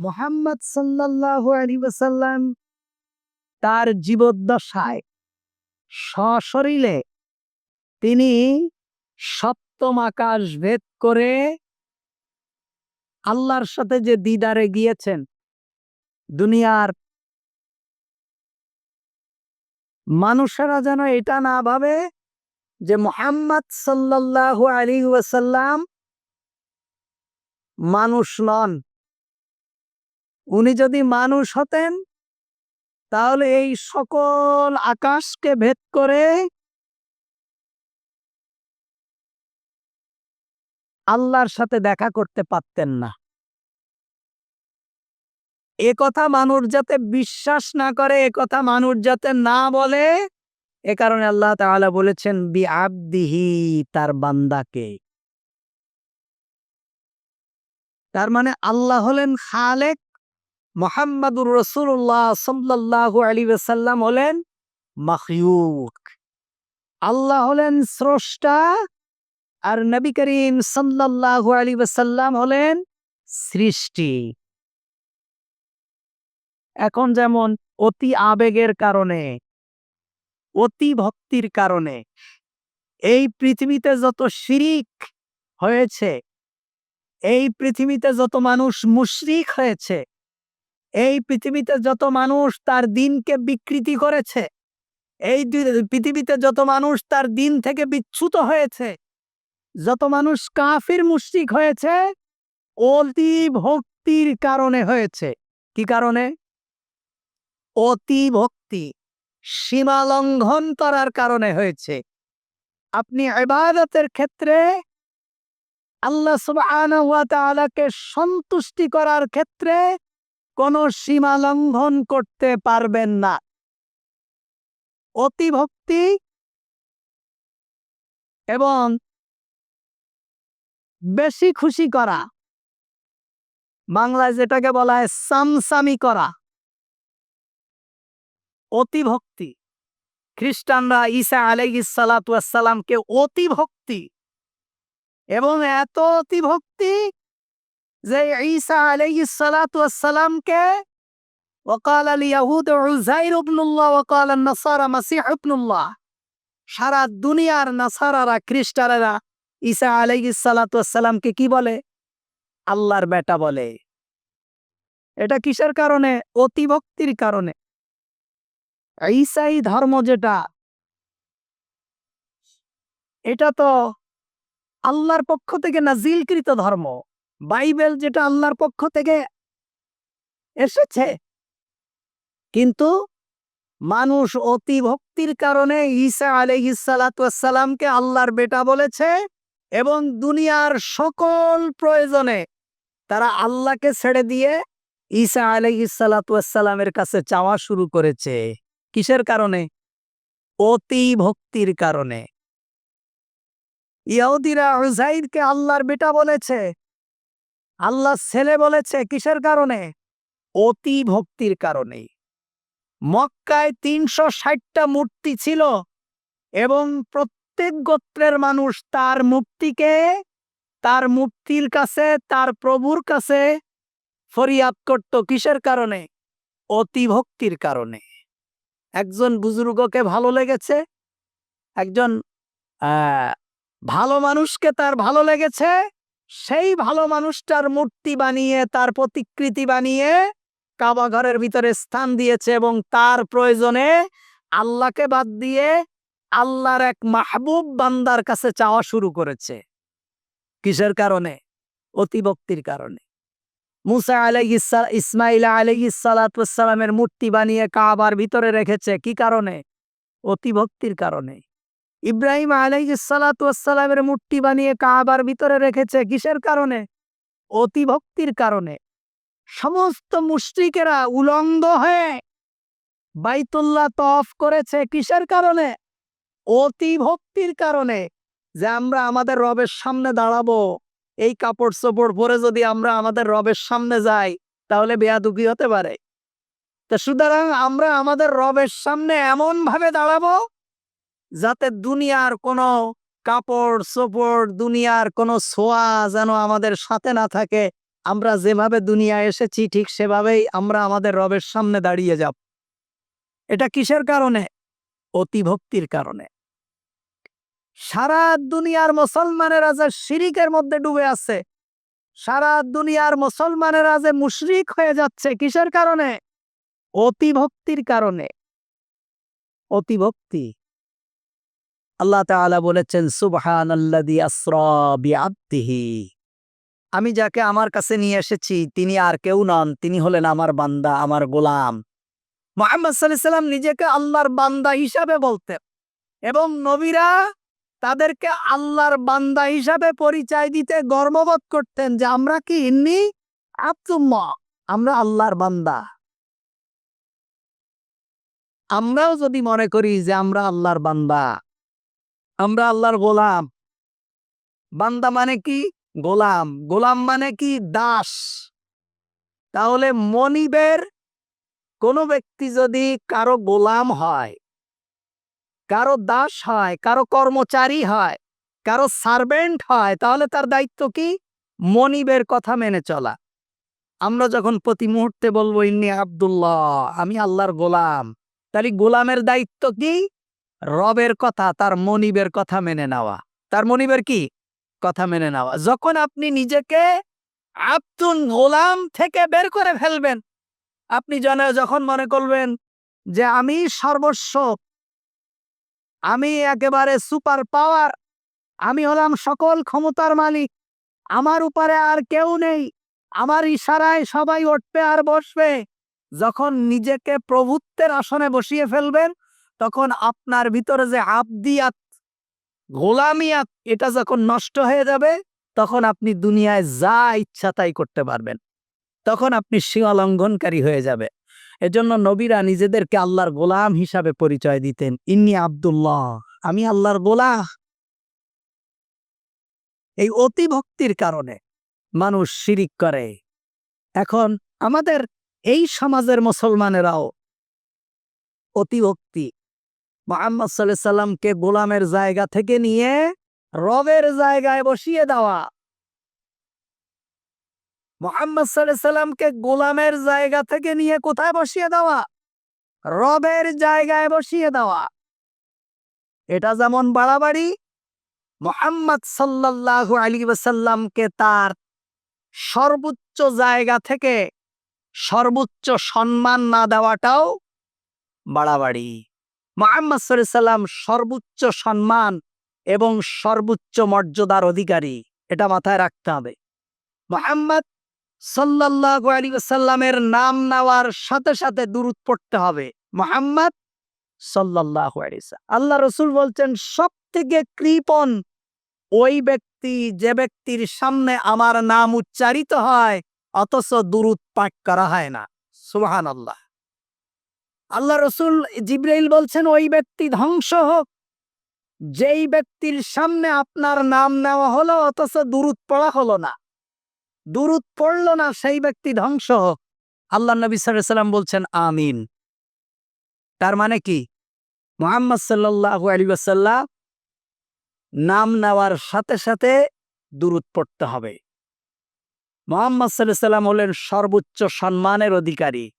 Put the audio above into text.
মোহাম্মদ সাল্লাল্লাহু আলাইহি ওয়াসাল্লাম তার জীবদ্দশায় সশরীরে তিনি সপ্তম আকাশ ভেদ করে আল্লাহর সাথে যে দিদারে গিয়েছেন, দুনিয়ার মানুষেরা যেন এটা না ভাবে যে মোহাম্মদ সাল্লাল্লাহু আলাইহি ওয়াসাল্লাম মানুষ নন। উনি যদি মানুষ হতেন, তাহলে এই সকল আকাশকে ভেদ করে আল্লাহর সাথে দেখা করতে পারতেন না। এ কথা মানুষ যাতে বিশ্বাস না করে, এ কথা মানুষ যাতে না বলে, এ কারণে আল্লাহ তাআলা বলেছেন, বি আবদিহি, তার বান্দাকে। তার মানে আল্লাহ হলেন খালেক মোহাম্মদুর রসুল্লাহ সাল্লাল্লাহু আলী সাল্লাম হলেন মাখলুক। আল্লাহ হলেন স্রষ্টা আর নবী করিম সাল্লাল্লাহু আলী সাল্লাম হলেন সৃষ্টি। এখন যেমন অতি আবেগের কারণে, অতি ভক্তির কারণে এই পৃথিবীতে যত শিরিক হয়েছে, এই পৃথিবীতে যত মানুষ মুশরিক হয়েছে এই পৃথিবীতে যত মানুষ তার দিনকে বিকৃতি করেছে, এই পৃথিবীতে যত মানুষ তার দিন থেকে বিচ্যুত হয়েছে, যত মানুষ কাফির মুশরিক হয়েছে, অতি ভক্তির কারণে হয়েছে। কি কারণে? অতি ভক্তি, সীমা লঙ্ঘন করার কারণে হয়েছে। আপনি ইবাদতের ক্ষেত্রে আল্লাহ সুবহানাহু ওয়া সন্তুষ্টি করার ক্ষেত্রে কোনো সীমা লঙ্ঘন করতে পারবেন না। অতি ভক্তি এবং বেশি খুশি করা। বাংলায় যেটাকে বলা হয় সামসামি করা। অতি ভক্তি খ্রিস্টানরা ঈসা আলাইহিস সালাতু অতি ভক্তি এবং এত অতি ভক্তি যে ঈসা আলাইসালাতামকে ওকাল আল ইয়াহুদ উজাইর ইবনুল্লাহ ওকাল নাসারা মাসিহ ইবনুল্লাহ সারা দুনিয়ার নাসারারা, খ্রিস্টানেরা ঈসা আলাইসালাতামকে কি বলে? আল্লাহর বেটা বলে। এটা কিসের কারণে? অতিভক্তির কারণে। ঈসাই ধর্ম যেটা, এটা তো আল্লাহর পক্ষ থেকে নাজিলকৃত ধর্ম। বাইবেল যেটা আল্লাহর পক্ষ থেকে এসেছে। কিন্তু মানুষ অতি ভক্তির কারণে ঈসা আলহিসালাতামকে আল্লাহর বেটা বলেছে এবং দুনিয়ার সকল প্রয়োজনে তারা আল্লাহকে ছেড়ে দিয়ে ঈসা আলহিসালাতামের কাছে চাওয়া শুরু করেছে। কিসের কারণে? অতি ভক্তির কারণে। ইহুদিরা উজাইরকে আল্লাহর বেটা বলেছে আল্লাহ ছেলে বলেছে কিসের কারণে? অতি ভক্তির কারণে। মক্কায় তিনশো ষাটটা মূর্তি ছিল এবং প্রত্যেক গোত্রের মানুষ তার মুক্তিকে, তার মুক্তির কাছে, তার প্রভুর কাছে ফরিয়াদ করত কিসের কারণে? অতি ভক্তির কারণে। একজন বুজুর্গকে ভালো লেগেছে, একজন ভালো মানুষকে তার ভালো লেগেছে সেই ভালো মানুষটার মূর্তি বানিয়ে, তার প্রতিকৃতি বানিয়ে কাবা ঘরের ভিতরে স্থান দিয়েছে এবং তার প্রয়োজনে আল্লাহকে বাদ দিয়ে আল্লাহর এক মাহবুব বান্দার কাছে চাওয়া শুরু করেছে। কিসের কারণে? অতিভক্তির কারণে। মুসা আলাইহিস ইসমাইল আলাইহিসালামের মূর্তি বানিয়ে কাবার ভিতরে রেখেছে। কি কারণে? অতিভক্তির কারণে। ইব্রাহিম আলাইহিসালামের মূর্তি বানিয়ে কাবার ভিতরে রেখেছে। কিসের কারণে? অতিভক্তির কারণে। সমস্ত মুশরিকেরা উলঙ্গ হয়ে বাইতুল্লাহ তফ করেছে। কিসের কারণে? অতি ভক্তির কারণে যে আমরা আমাদের রবের সামনে দাঁড়াবো। এই কাপড় চোপড় পরে যদি আমরা আমাদের রবের সামনে যাই, তাহলে বেয়াদুকি হতে পারে। তো সুতরাং আমরা আমাদের রবের সামনে এমন ভাবে দাঁড়াবো যাতে দুনিয়ার কোনো কাপড় চোপড়, দুনিয়ার কোনো ছোঁয়া যেন আমাদের সাথে না থাকে, আমরা যেভাবে দুনিয়ায় এসেছি, ঠিক সেভাবেই আমরা আমাদের রবের সামনে দাঁড়িয়ে যাব। এটা কিসের কারণে? অতিভক্তির কারণে। সারা দুনিয়ার মুসলমানেরা যে শিরিকের মধ্যে ডুবে আছে, সারা দুনিয়ার মুসলমানেরা যে মুশরিক হয়ে যাচ্ছে, কিসের কারণে? অতিভক্তির কারণে। অতিভক্তি। আল্লাহ তাআলা বলেছেন সুবহান আমি যাকে আমার কাছে নিয়ে এসেছি, তিনি আর কেউ নন, তিনি হলেন আমার বান্দা, আমার গোলাম। মোহাম্মদ সাল্লাম নিজেকে আল্লাহর বান্দা হিসাবে বলতেন এবং নবীরা তাদেরকে আল্লাহর বান্দা হিসাবে পরিচয় দিতে গর্ববোধ করতেন যে, আমরা কি ইন্নি আব্দুল্লাহ, আমরা আল্লাহর বান্দা। আমরাও যদি মনে করি যে, আমরা আল্লাহর বান্দা। আমরা আল্লাহর গোলাম। বান্দা মানে কি? গোলাম। গোলাম মানে কি? দাস। তাহলে মনিবের কোনো ব্যক্তি যদি কারও গোলাম হয়, কারও দাস হয়, কারও কর্মচারী হয়, কারও সার্ভেন্ট হয়, তাহলে তার দায়িত্ব কি? মনিবের কথা মেনে চলা। আমরা যখন প্রতি মুহূর্তে বলব, ইন্নি আব্দুল্লাহ, আমি আল্লাহর গোলাম। তাহলে গোলামের দায়িত্ব কি? রবের কথা, তার মনিবের কথা মেনে নেওয়া। তার মনিবের কি? কথা মেনে নেওয়া। যখন আপনি নিজেকে আব্দুল গোলাম থেকে বের করে ফেলবেন, আপনি জানে যখন মনে করবেন যে আমি সর্বস্ব, আমি একেবারে সুপার পাওয়ার, আমি হলাম সকল ক্ষমতার মালিক, আমার উপরে আর কেউ নেই, আমার ইশারায় সবাই উঠবে আর বসবে, যখন নিজেকে প্রভুত্বের আসনে বসিয়ে ফেলবেন তখন আপনার ভিতরে যে আবদিয়াত, গোলামিয়াত, এটা যখন নষ্ট হয়ে যাবে, তখন আপনি দুনিয়ায় যা ইচ্ছা তাই করতে পারবেন। তখন আপনি সীমা লঙ্ঘনকারী হয়ে যাবে। এজন্য নবীরা নিজেদেরকে আল্লাহর গোলাম হিসাবে পরিচয় দিতেন। ইন্নি আব্দুল্লাহ, আমি আল্লাহর গোলাম। এই অতিভক্তির কারণে মানুষ শিরিক করে। এখন আমাদের এই সমাজের মুসলমানেরাও অতিভক্তি মোহাম্মদ সাল্লাহ সাল্লামকে গোলামের জায়গা থেকে নিয়ে রবের জায়গায় বসিয়ে দেওয়া। মোহাম্মদ সাল্লাহ সাল্লামকে গোলামের জায়গা থেকে নিয়ে কোথায় বসিয়ে দেওয়া? রবের জায়গায় বসিয়ে দেওয়া। এটা যেমন বাড়াবাড়ি, মোহাম্মদ সাল্লাল্লাহু আলী ওয়াসাল্লামকে তার সর্বোচ্চ জায়গা থেকে সর্বোচ্চ সম্মান না দেওয়াটাও বাড়াবাড়ি। মোহাম্মদ সাল্লাম সর্বোচ্চ সম্মান এবং সর্বোচ্চ মর্যাদার অধিকারী। এটা মাথায় রাখতে হবে। মোহাম্মদ সাল্লাল্লাহু আলী সাল্লামের নাম নেওয়ার সাথে সাথে দূরত পড়তে হবে। মোহাম্মদ সাল্লাম। আল্লাহ রসুল বলছেন সব থেকে কৃপণ ওই ব্যক্তি যে ব্যক্তির সামনে আমার নাম উচ্চারিত হয়, অথচ দুরুদ পাঠ করা হয় না। সুহান আল্লাহ আল্লাহ রসুল জিব্রাইল বলছেন, ওই ব্যক্তি ধ্বংস হোক। যেই ব্যক্তির সামনে আপনার নাম নেওয়া হলো, অথচ দুরুদ পড়া হলো না। দুরুদ পড়ল না, সেই ব্যক্তি ধ্বংস হোক। আল্লাহ নবী সাল্লাম বলছেন, আমিন। তার মানে কি? মোহাম্মদ সাল্লাল্লাহু আলী নাম নেওয়ার সাথে সাথে দুরুদ পড়তে হবে। মোহাম্মদ সাল্লাহ সাল্লাম হলেন সর্বোচ্চ সম্মানের অধিকারী।